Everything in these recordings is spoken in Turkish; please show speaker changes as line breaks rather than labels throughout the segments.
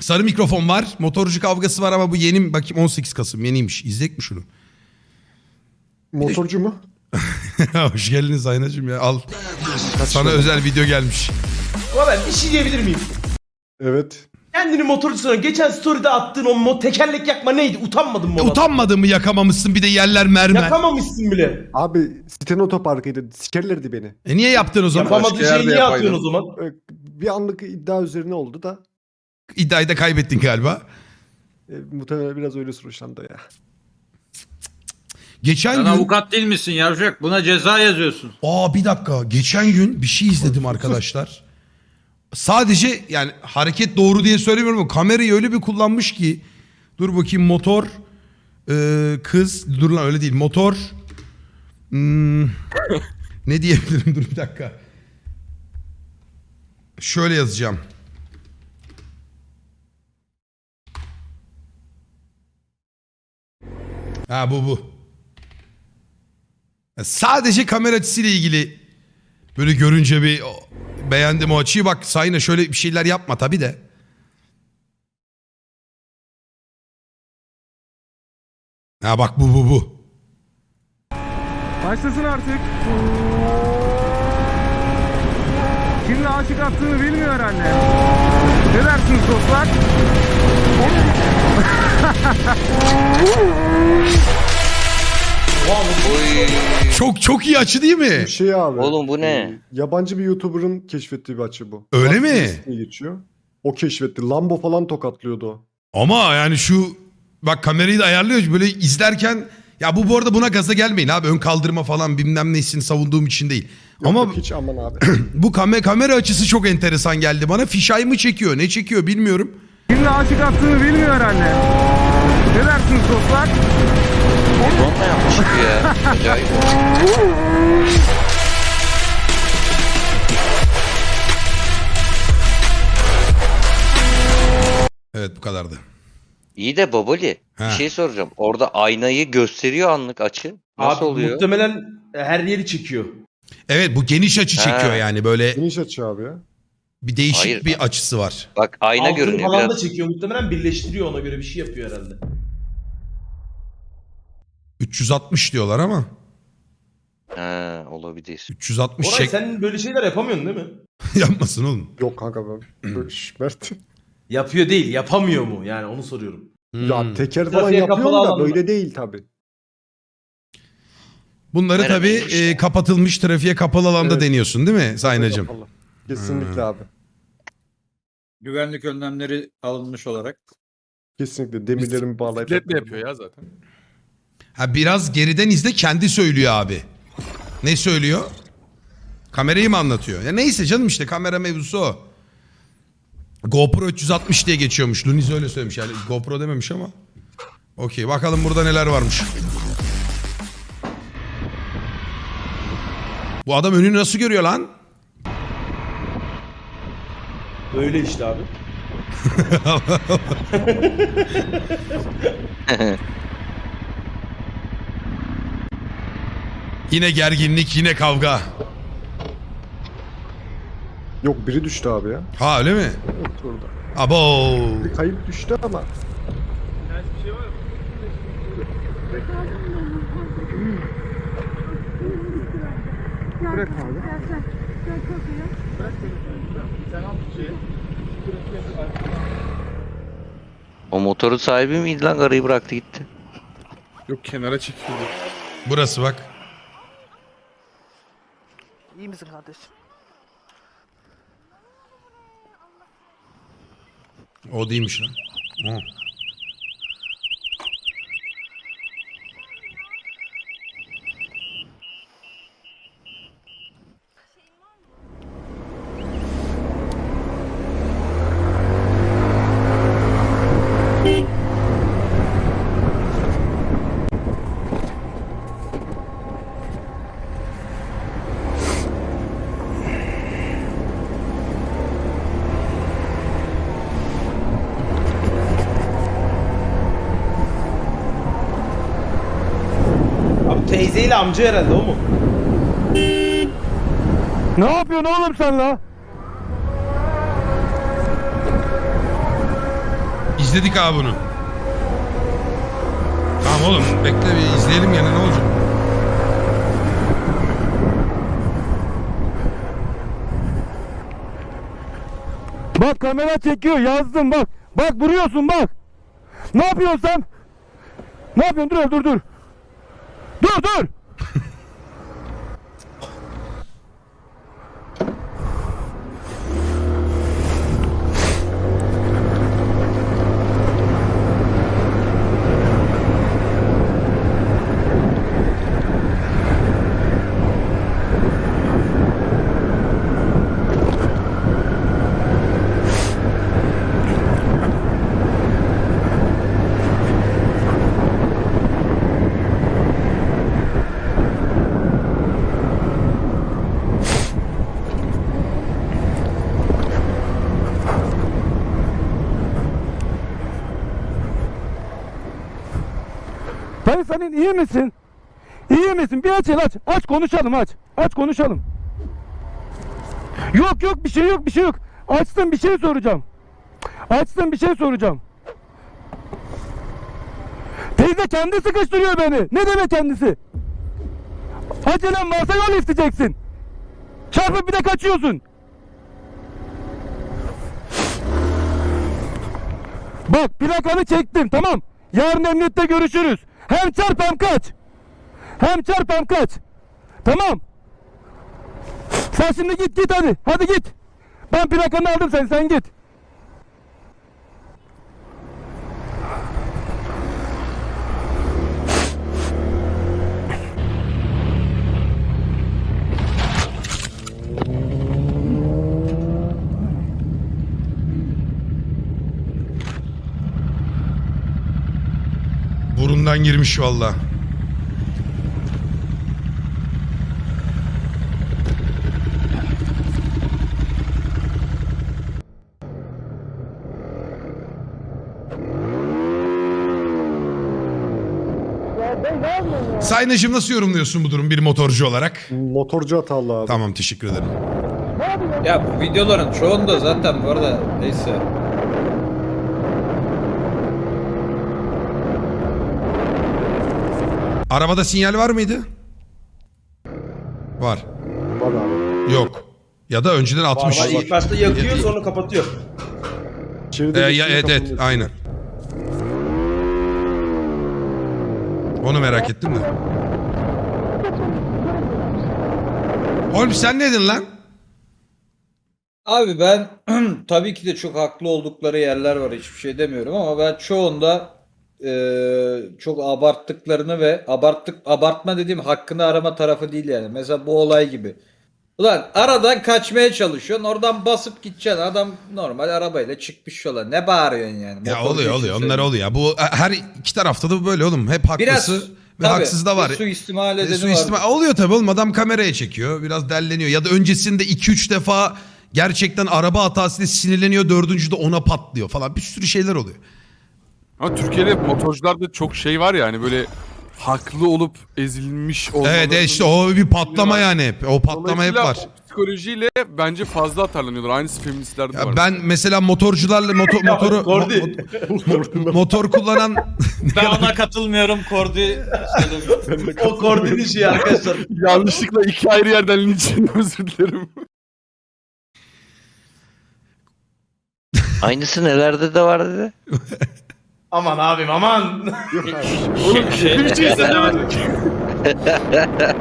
Sarı mikrofon var. Motorcu kavgası var ama bu yeni mi? Bakayım 18 Kasım yeniymiş. İzleyek mi şunu?
Motorcu mu?
Hoş geldiniz Aynacığım ya. Al. Sana özel video gelmiş.
Ama ben bir şey diyebilir miyim?
Evet.
Kendini motorcu sanıyor. Geçen story'de attığın o mo tekerlek yakma neydi? Utanmadın mı?
Utanmadın mı yakamamışsın bir de yerler mermer.
Yakamamışsın bile.
Abi siten otoparkıydı. Sikerlerdi beni.
E niye yaptın o zaman?
Yapamadığı
başka
şeyi
yerde
niye
yapaydın.
yapıyorsun o zaman?
Ee, Bir anlık iddia üzerine oldu da
İddiayı da kaybettin galiba.
e, muhtemelen biraz öyle sonuçlandı ya.
Geçen
Sen
gün...
avukat değil misin yavşak? Buna ceza yazıyorsun.
Aa bir dakika. Geçen gün bir şey izledim arkadaşlar. Sadece yani hareket doğru diye söylemiyorum ama kamerayı öyle bir kullanmış ki. Dur bakayım motor. e, kız. Dur lan öyle değil. Motor. hmm, ne diyebilirim? Dur bir dakika. Şöyle yazacağım. Ha bu bu. Sadece kamera açısıyla ilgili böyle görünce bir beğendim o açıyı. Bak Sayna şöyle bir şeyler yapma tabii de. Ha bak bu bu bu.
Başlasın artık. Kimle aşık attığını bilmiyor herhalde. Ne dersiniz dostlar?
Çok çok iyi açı değil mi?
Bir şey abi.
Oğlum bu ne?
Yabancı bir YouTuber'ın keşfettiği bir açı bu.
Öyle mi?
Geçiyor. O keşfetti. Lambo falan tokatlıyordu o.
Ama yani şu bak kamerayı da ayarlıyor böyle izlerken ya bu bu arada buna gaza gelmeyin abi ön kaldırma falan bilmem nesini savunduğum için değil.
Yok,
Ama
yok, hiç aman abi.
bu kamera, kamera açısı çok enteresan geldi bana. Fişay mı çekiyor ne çekiyor bilmiyorum.
Kimle aşık attığını bilmiyor herhalde. Ne dersiniz dostlar?
Donla yapmış gibi ya. Acayip.
Evet bu kadardı.
İyi de Baboli
Ha.
bir şey soracağım. Orada aynayı gösteriyor anlık açı. Nasıl
Abi
oluyor?
muhtemelen her yeri çekiyor.
Evet bu geniş açı
Ha.
çekiyor yani böyle
Geniş açı abi ya.
bir değişik
Hayır.
bir açısı var.
Bak ayna
Altını
görünüyor
falan da
biraz.
çekiyor. Muhtemelen birleştiriyor ona göre bir şey yapıyor herhalde.
360 diyorlar ama
Ha, olabilir.
360
Oray
çek
sen böyle şeyler yapamıyorsun değil mi?
yapmasın oğlum.
Yok kanka ben. Şş, Mert.
Yapıyor değil, yapamıyor mu? Yani onu soruyorum.
Ya teker falan
Trafiğe kapalı
yapıyorum da
alanda.
böyle değil tabi.
Bunları
Merhaba
tabii
işte.
e, kapatılmış trafiğe kapalı alanda
Evet.
deniyorsun değil mi Saynacığım?
Kesinlikle abi.
Güvenlik önlemleri alınmış olarak.
Kesinlikle demirlerimi bağlayıp.
Bisikletle yapıyor ya zaten.
Ha biraz geriden izle kendi söylüyor abi. Ne söylüyor? Kamerayı mı anlatıyor? Ya neyse canım işte kamera mevzusu o. GoPro 360 diye geçiyormuş. Luniz öyle söylemiş yani GoPro dememiş ama. Okey bakalım burada neler varmış. Bu adam önünü nasıl görüyor lan?
Öyle işte abi.
Yine gerginlik yine kavga.
Yok biri düştü abi ya.
Ha öyle mi?
Evet orada.
Abo.
Bir kayıp düştü ama.
Bırak abi.
O motorun sahibi miydi lan arayı bıraktı gitti.
Yok kenara çekildi.
Burası bak.
İyi misin kardeşim?
O değilmiş lan. O.
teyzeyle amca herhalde o mu?
Ne yapıyorsun oğlum sen la?
İzledik abi bunu. Tamam oğlum bekle bir izleyelim gene ne olacak?
Bak kamera çekiyor yazdım bak. Bak vuruyorsun bak. Ne yapıyorsun sen? Ne yapıyorsun? Dur dur dur. Dur dur. Dayı senin iyi misin? İyi misin? Bir aç el aç. Aç konuşalım aç. Aç konuşalım. Yok yok bir şey yok bir şey yok. Açtım bir şey soracağım. Açtım bir şey soracağım. Teyze kendi sıkıştırıyor beni. Ne demek kendisi? Acelem varsa yol isteyeceksin. Çarpıp bir de kaçıyorsun. Bak plakanı çektim tamam. Yarın emniyette görüşürüz. Hem çarp hem kaç. Hem çarp hem kaç. Tamam. Sen şimdi git git hadi. Hadi git. Ben plakanı aldım sen sen git.
Burundan girmiş valla. Saynacığım nasıl yorumluyorsun bu durum bir motorcu olarak?
Motorcu hatalı abi.
Tamam teşekkür ederim.
Ya bu videoların çoğunda zaten bu arada neyse.
Arabada sinyal var mıydı? Var.
Var abi.
Yok. Ya da önceden atmış.
Var, ilk başta yakıyor sonra kapatıyor.
Ee, ya, evet evet aynen. Onu merak ettim de. Oğlum sen ne dedin lan?
Abi ben tabii ki de çok haklı oldukları yerler var hiçbir şey demiyorum ama ben çoğunda eee, çok abarttıklarını ve abarttık abartma dediğim hakkını arama tarafı değil yani. Mesela bu olay gibi. Ulan aradan kaçmaya çalışıyorsun oradan basıp gideceksin. Adam normal arabayla çıkmış yola. Ne bağırıyorsun yani?
Ya
Motorcu
oluyor oluyor onlar
söylüyorum.
oluyor. Bu her iki tarafta da böyle oğlum. Hep
Biraz
haklısı ve
tabii,
haksız da var.
Suistimal
E,
edeni
suistimal-
var.
Oluyor tabii oğlum adam kameraya çekiyor biraz delleniyor ya da öncesinde 2-3 defa gerçekten araba hatasıyla sinirleniyor dördüncüde ona patlıyor falan bir sürü şeyler oluyor.
Ama Türkiye'de motorcularda çok şey var ya hani böyle haklı olup ezilmiş olmalarının...
Evet işte o bir patlama
var.
yani hep. o patlama hep
Dolayısıyla
var.
o Psikolojiyle bence fazla atarlanıyorlar. Aynısı feministlerde de
Ya
var.
ben mesela motorcularla motor motoru
Kordi.
mo- motor kullanan
Ben ona katılmıyorum Kordi.
o koordinin şeyi arkadaşlar.
Yanlışlıkla iki ayrı yerden linç yedim, özür dilerim.
Aynısı nelerde de var dedi.
Aman abim aman.
Oğlum
Şey-
bir şey söylemedim ki.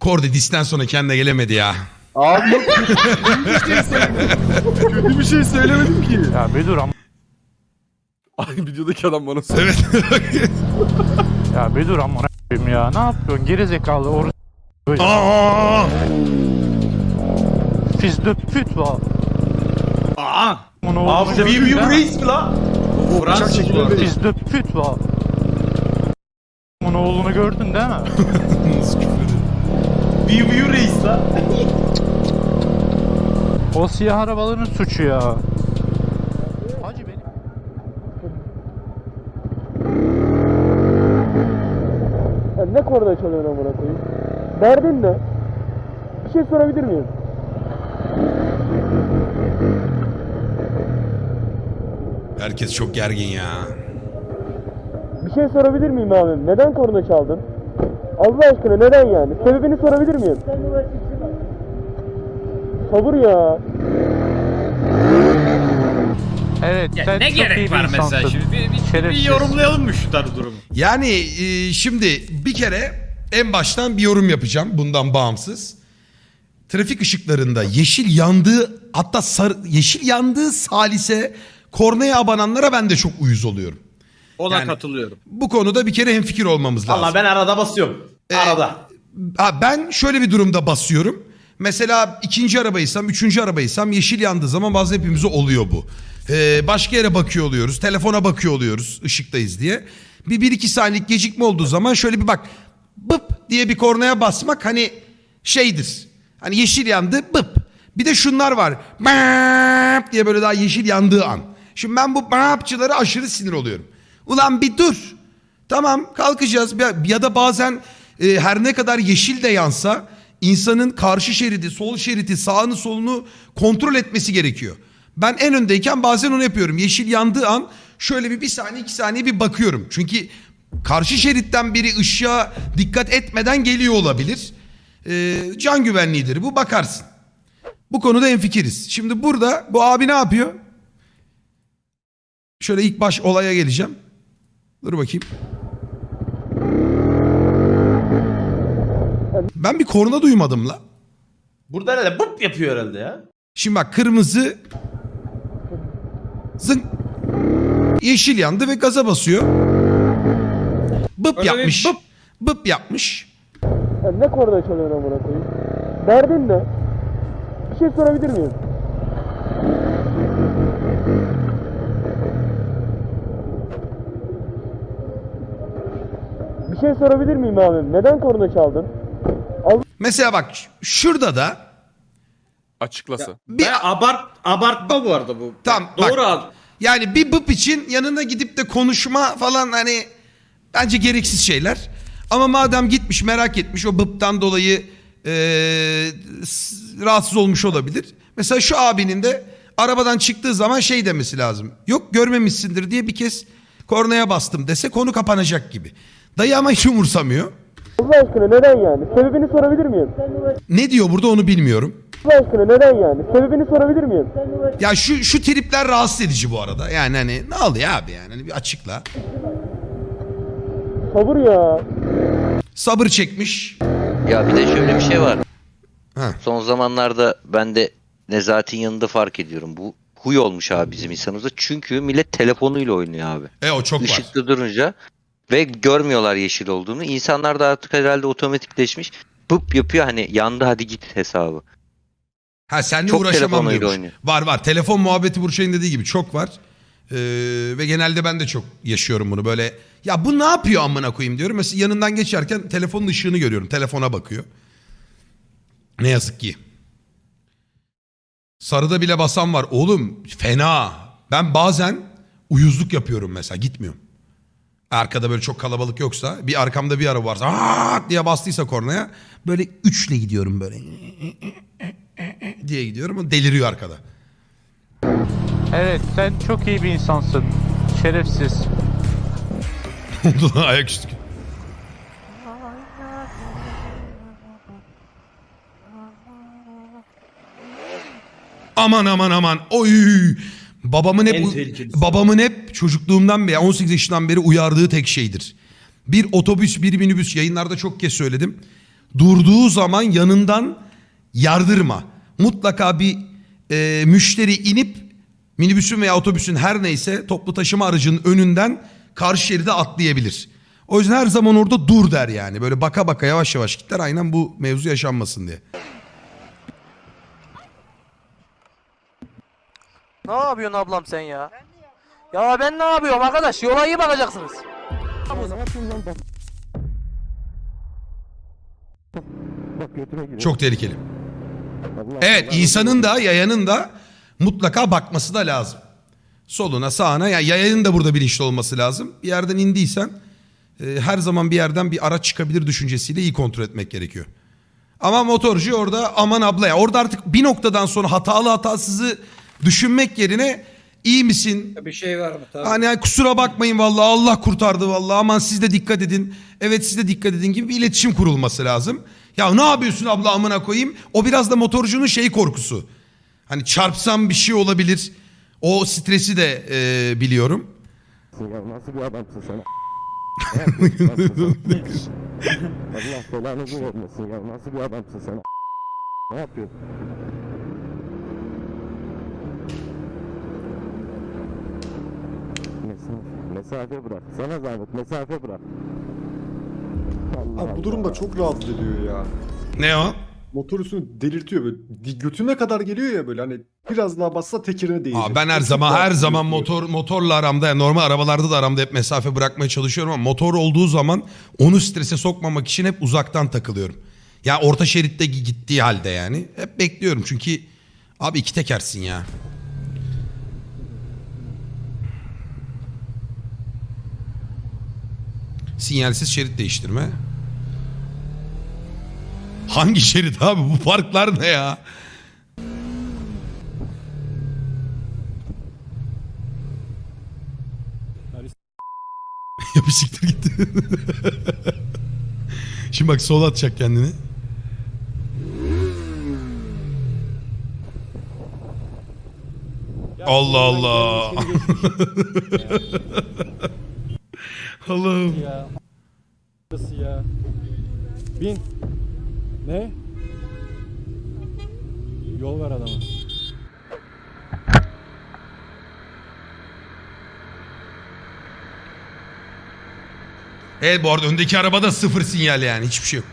Kordi disten sonra kendine gelemedi ya.
Abi kötü bir şey söylemedim. Kötü bir şey söylemedim ki.
Ya bir dur ama.
Ay videodaki adam bana söyledi.
Evet.
Ya bir dur ama ya. Ne yapıyorsun? Geri zekalı or
Aa!
Fils de pute va.
Aa,
Bunu
Abi
oğlunu
bir
mi?
reis mi la?
Bıçak çekiyor.
Fils de pute va. Bunu oğlunu gördün değil mi?
Bir bir reis la.
O siyah arabaların suçu ya. Hacı benim. ne korna çalıyorsun amına koyayım? Derdin ne? Bir şey sorabilir miyim?
Herkes çok gergin ya.
Bir şey sorabilir miyim abi? Neden korna çaldın? Allah aşkına neden yani? Sebebini sorabilir miyim? Sabır ya.
Evet,
Ya
sen
ne
çok iyi
gerek
bir
var mesela
insansın.
şimdi? Bir, bir, bir
Şerefsiz.
yorumlayalım mı şu tarz durumu?
Yani e, şimdi bir kere en baştan bir yorum yapacağım bundan bağımsız. Trafik ışıklarında yeşil yandığı hatta sarı, yeşil yandığı salise kornaya abananlara ben de çok uyuz oluyorum.
Ona
Yani-
katılıyorum.
Bu konuda bir kere hemfikir olmamız lazım.
Valla ben arada basıyorum.
Ee,
Arada.
Ha, ben şöyle bir durumda basıyorum. Mesela ikinci arabaysam, üçüncü arabaysam yeşil yandığı zaman bazen hepimize oluyor bu. Ee, başka yere bakıyor oluyoruz, telefona bakıyor oluyoruz ışıktayız diye. Bir, bir iki saniyelik gecikme olduğu zaman şöyle bir bak. Bıp diye bir kornaya basmak hani şeydir. Hani yeşil yandı bıp. Bir de şunlar var. Bıp diye böyle daha yeşil yandığı an. Şimdi ben bu bıpçılara aşırı sinir oluyorum. Ulan bir dur. Tamam kalkacağız ya, da bazen e, her ne kadar yeşil de yansa insanın karşı şeridi, sol şeridi, sağını solunu kontrol etmesi gerekiyor. Ben en öndeyken bazen onu yapıyorum. Yeşil yandığı an şöyle bir bir saniye iki saniye bir bakıyorum. Çünkü karşı şeritten biri ışığa dikkat etmeden geliyor olabilir. E, can güvenliğidir bu bakarsın. Bu konuda enfikiriz. Şimdi burada bu abi ne yapıyor? Şöyle ilk baş olaya geleceğim. Dur bakayım. Ben bir korna duymadım la.
Burada herhalde bıp yapıyor herhalde ya.
Şimdi bak kırmızı zınk yeşil yandı ve gaza basıyor. Bıp
Öyle
yapmış.
bıp.
Bıp.
yapmış.
Ya ne korna çalıyorsun amına koyayım? Derdin ne? Bir şey sorabilir miyim? Bir şey sorabilir miyim abi? Neden korna çaldın?
Mesela bak şurada da
Açıklasa.
bir
Ben abart, abartma bu arada bu.
Tamam, bak.
Doğru al.
yani bir bıp için yanına gidip de konuşma falan hani bence gereksiz şeyler. Ama madem gitmiş merak etmiş o bıptan dolayı eee, s- rahatsız olmuş olabilir. Mesela şu abinin de arabadan çıktığı zaman şey demesi lazım. Yok görmemişsindir diye bir kez kornaya bastım dese konu kapanacak gibi. Dayı ama hiç umursamıyor.
Allah aşkına neden yani? Sebebini sorabilir miyim?
Ne diyor burada onu bilmiyorum.
Allah aşkına neden yani? Sebebini sorabilir miyim?
Ya şu şu tripler rahatsız edici bu arada. Yani hani ne oluyor abi yani hani bir açıkla.
Sabır ya.
Sabır çekmiş.
Ya bir de şöyle bir şey var.
Ha.
Son zamanlarda ben de Nezahat'in yanında fark ediyorum. Bu huy olmuş abi bizim insanımızda. Çünkü millet telefonuyla oynuyor abi.
E o çok var.
Işıkta durunca ve görmüyorlar yeşil olduğunu. İnsanlar da artık herhalde otomatikleşmiş. Bıp yapıyor hani yandı hadi git hesabı.
Ha seninle
Çok
uğraşamam
telefonuyla
diyormuş.
oynuyor.
Var var. Telefon muhabbeti Burçay'ın dediği gibi çok var. Ee, ve genelde ben de çok yaşıyorum bunu böyle. Ya bu ne yapıyor amına koyayım diyorum. Mesela yanından geçerken telefonun ışığını görüyorum. Telefona bakıyor. Ne yazık ki. Sarıda bile basan var. Oğlum fena. Ben bazen uyuzluk yapıyorum mesela gitmiyorum. Arkada böyle çok kalabalık yoksa bir arkamda bir araba varsa "Aa!" diye bastıysa kornaya böyle üçle gidiyorum böyle diye gidiyorum. O deliriyor arkada.
Evet, sen çok iyi bir insansın. Şerefsiz.
Ayaküstü. Aman aman aman. Oy. Babamın hep
En tehlikelisi.
babamın hep çocukluğumdan beri 18 yaşından beri uyardığı tek şeydir. Bir otobüs, bir minibüs yayınlarda çok kez söyledim. Durduğu zaman yanından yardırma. Mutlaka bir e, müşteri inip minibüsün veya otobüsün her neyse toplu taşıma aracının önünden karşı şeride atlayabilir. O yüzden her zaman orada dur der yani. Böyle baka baka yavaş yavaş gider aynen bu mevzu yaşanmasın diye.
Ne yapıyorsun ablam sen ya? Ya ben ne yapıyorum arkadaş? Yola iyi bakacaksınız.
Çok tehlikeli. Evet insanın da yayanın da mutlaka bakması da lazım. Soluna sağına yani yayanın da burada bilinçli olması lazım. Bir yerden indiysen e, her zaman bir yerden bir araç çıkabilir düşüncesiyle iyi kontrol etmek gerekiyor. Ama motorcu orada aman abla ya orada artık bir noktadan sonra hatalı hatasızı düşünmek yerine İyi misin?
Bir şey var mı? Tabii.
Hani kusura bakmayın vallahi Allah kurtardı vallahi aman siz de dikkat edin. Evet siz de dikkat edin gibi bir iletişim kurulması lazım. Ya ne yapıyorsun abla amına koyayım? O biraz da motorcunun şey korkusu. Hani çarpsam bir şey olabilir. O stresi de e, biliyorum.
Nasıl bir adamsın sen? Allah belanızı vermesin ya. Nasıl bir adamsın sen? Ne yapıyorsun? Mesafe, bırak. Sana zahmet mesafe bırak. Allah
Abi bu
Allah.
durumda çok rahatsız ediyor ya.
Ne o?
Motor üstünü delirtiyor böyle. Di- Götüne kadar geliyor ya böyle hani biraz daha bassa tekerine değecek.
Aa, ben her
Çok
zaman her
rahatsız
zaman
ediyor.
motor motorla aramda yani normal arabalarda da aramda hep mesafe bırakmaya çalışıyorum ama motor olduğu zaman onu strese sokmamak için hep uzaktan takılıyorum. Ya orta şeritte gi- gittiği halde yani hep bekliyorum çünkü abi iki tekersin ya. Sinyalsiz şerit değiştirme. Hangi şerit abi bu parklar ne ya? ya siktir gitti. Şimdi bak sola atacak kendini. Allah Allah. Allah'ım.
ya. Nasıl ya? Bin. Ne? Yol ver adama.
Evet bu arada öndeki arabada sıfır sinyal yani hiçbir şey yok.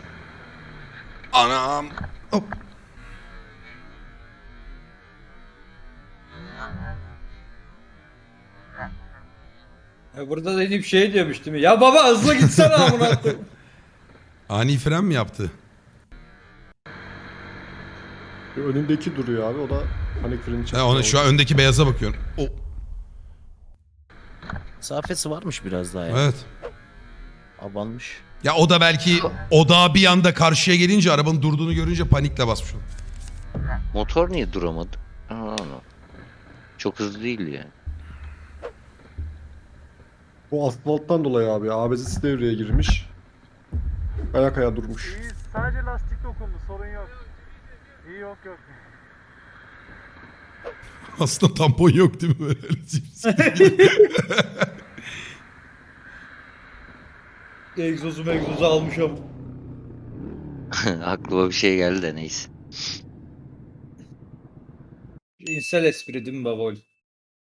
Anam. Hop.
Ya burada dediğim şey diyormuş değil mi? Ya baba hızlı gitsene amına koyayım.
Ani fren mi yaptı?
Önündeki duruyor abi o da panik freni
Ha,
çekiyor.
ona şu an öndeki beyaza bakıyorum. O,
Mesafesi varmış biraz daha ya.
evet.
Abanmış.
Ya o da belki o da bir anda karşıya gelince arabanın durduğunu görünce panikle basmış. olur.
Motor niye duramadı? Aa, çok hızlı değil yani.
Bu asfalttan dolayı abi. ABS devreye girmiş. Ayak aya durmuş.
Sadece lastik dokundu sorun yok. İyi yok yok.
Aslında tampon yok değil mi böyle?
Egzozu megzozu almış ama.
Aklıma bir şey geldi de neyse.
İnsel espri değil mi babol?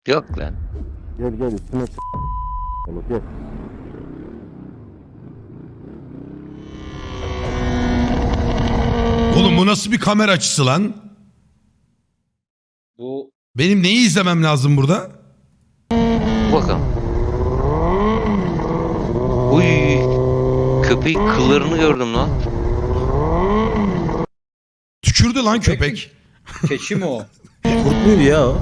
Yok lan.
Gel gel üstüne Onu gel.
Oğlum bu nasıl bir kamera açısı lan?
Bu
Benim neyi izlemem lazım burada?
Bakalım. Uy. Köpeğin kıllarını gördüm lan.
Tükürdü lan
Köpek
köpek.
keçi mi o?
Kurt muydu ya o?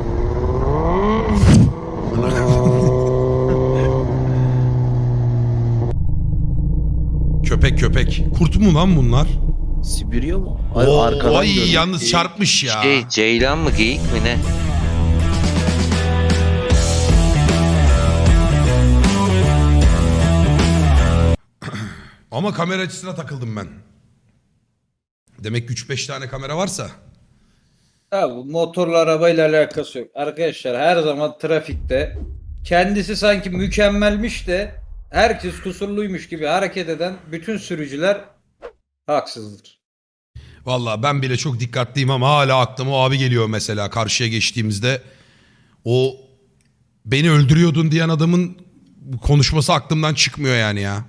Köpek köpek. Kurt mu lan bunlar?
Sibirya mı? Ay,
Oo,
arkadan
ay
gördüm.
yalnız çarpmış ya.
Şey ceylan mı geyik mi ne?
Ama kamera açısına takıldım ben. Demek ki 3-5 tane kamera varsa.
Ha, bu motorla arabayla alakası yok. Arkadaşlar her zaman trafikte kendisi sanki mükemmelmiş de herkes kusurluymuş gibi hareket eden bütün sürücüler haksızdır.
Vallahi ben bile çok dikkatliyim ama hala aklıma o abi geliyor mesela karşıya geçtiğimizde. O beni öldürüyordun diyen adamın konuşması aklımdan çıkmıyor yani ya.